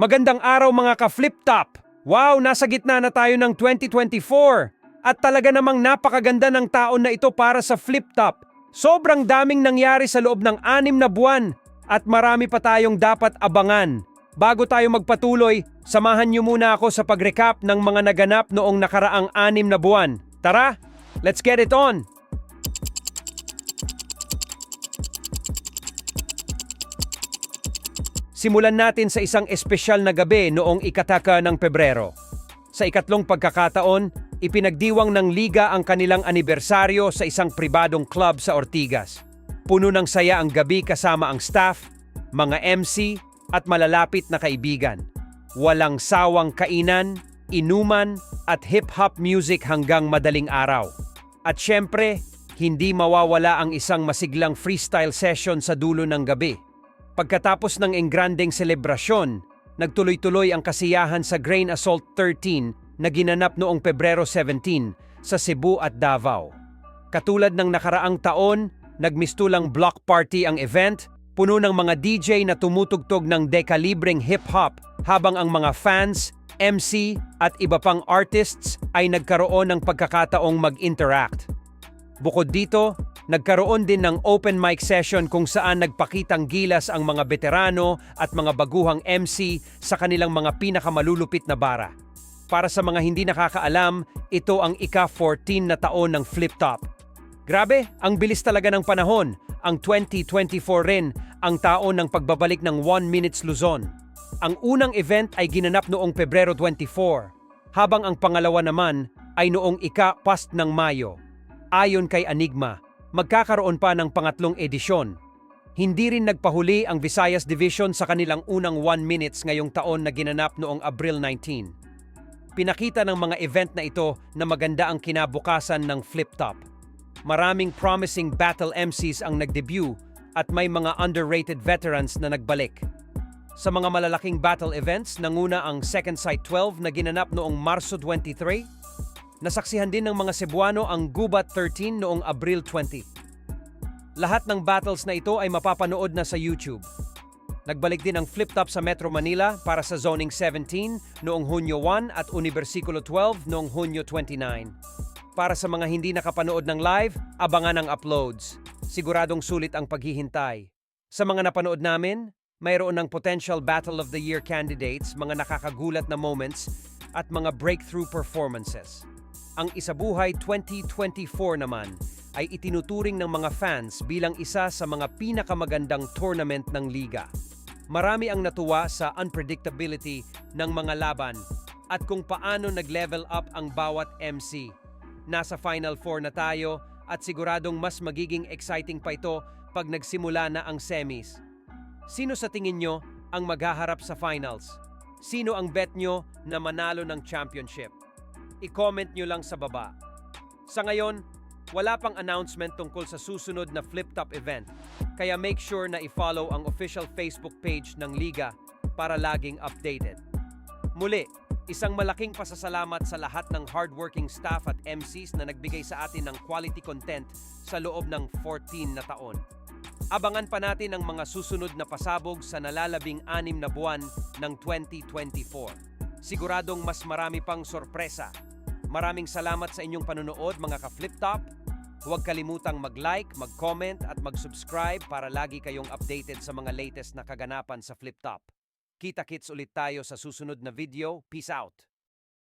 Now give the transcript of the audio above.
Magandang araw mga ka-flip top! Wow, nasa gitna na tayo ng 2024! At talaga namang napakaganda ng taon na ito para sa flip top. Sobrang daming nangyari sa loob ng anim na buwan at marami pa tayong dapat abangan. Bago tayo magpatuloy, samahan niyo muna ako sa pag-recap ng mga naganap noong nakaraang anim na buwan. Tara, let's get it on! Simulan natin sa isang espesyal na gabi noong ikataka ng Pebrero. Sa ikatlong pagkakataon, ipinagdiwang ng liga ang kanilang anibersaryo sa isang pribadong club sa Ortigas. Puno ng saya ang gabi kasama ang staff, mga MC at malalapit na kaibigan. Walang sawang kainan, inuman at hip-hop music hanggang madaling araw. At syempre, hindi mawawala ang isang masiglang freestyle session sa dulo ng gabi. Pagkatapos ng engrandeng selebrasyon, nagtuloy-tuloy ang kasiyahan sa Grain Assault 13 na ginanap noong Pebrero 17 sa Cebu at Davao. Katulad ng nakaraang taon, nagmistulang block party ang event, puno ng mga DJ na tumutugtog ng dekalibreng hip-hop habang ang mga fans, MC at iba pang artists ay nagkaroon ng pagkakataong mag-interact. Bukod dito, nagkaroon din ng open mic session kung saan nagpakitang gilas ang mga veterano at mga baguhang MC sa kanilang mga pinakamalulupit na bara. Para sa mga hindi nakakaalam, ito ang ika-14 na taon ng Flip Top. Grabe, ang bilis talaga ng panahon. Ang 2024 rin ang taon ng pagbabalik ng 1 Minutes Luzon. Ang unang event ay ginanap noong Pebrero 24, habang ang pangalawa naman ay noong ika-past ng Mayo. Ayon kay Enigma, magkakaroon pa ng pangatlong edisyon. Hindi rin nagpahuli ang Visayas Division sa kanilang unang 1 minutes ngayong taon na ginanap noong Abril 19. Pinakita ng mga event na ito na maganda ang kinabukasan ng Flip Top. Maraming promising battle MCs ang nagdebut at may mga underrated veterans na nagbalik. Sa mga malalaking battle events, nanguna ang Second Sight 12 na ginanap noong Marso 23, Nasaksihan din ng mga Cebuano ang Gubat 13 noong Abril 20. Lahat ng battles na ito ay mapapanood na sa YouTube. Nagbalik din ang Flip Top sa Metro Manila para sa Zoning 17 noong Hunyo 1 at Universikulo 12 noong Hunyo 29. Para sa mga hindi nakapanood ng live, abangan ang uploads. Siguradong sulit ang paghihintay. Sa mga napanood namin, mayroon ng potential Battle of the Year candidates, mga nakakagulat na moments, at mga breakthrough performances. Ang Isabuhay 2024 naman ay itinuturing ng mga fans bilang isa sa mga pinakamagandang tournament ng liga. Marami ang natuwa sa unpredictability ng mga laban at kung paano nag-level up ang bawat MC. Nasa Final Four na tayo at siguradong mas magiging exciting pa ito pag nagsimula na ang semis. Sino sa tingin nyo ang maghaharap sa finals? Sino ang bet nyo na manalo ng championship? I-comment nyo lang sa baba. Sa ngayon, wala pang announcement tungkol sa susunod na Flip Top event, kaya make sure na i-follow ang official Facebook page ng Liga para laging updated. Muli, isang malaking pasasalamat sa lahat ng hardworking staff at MCs na nagbigay sa atin ng quality content sa loob ng 14 na taon. Abangan pa natin ang mga susunod na pasabog sa nalalabing anim na buwan ng 2024. Siguradong mas marami pang sorpresa Maraming salamat sa inyong panonood mga ka-flip top. Huwag kalimutang mag-like, mag-comment at mag-subscribe para lagi kayong updated sa mga latest na kaganapan sa flip top. Kita-kits ulit tayo sa susunod na video. Peace out!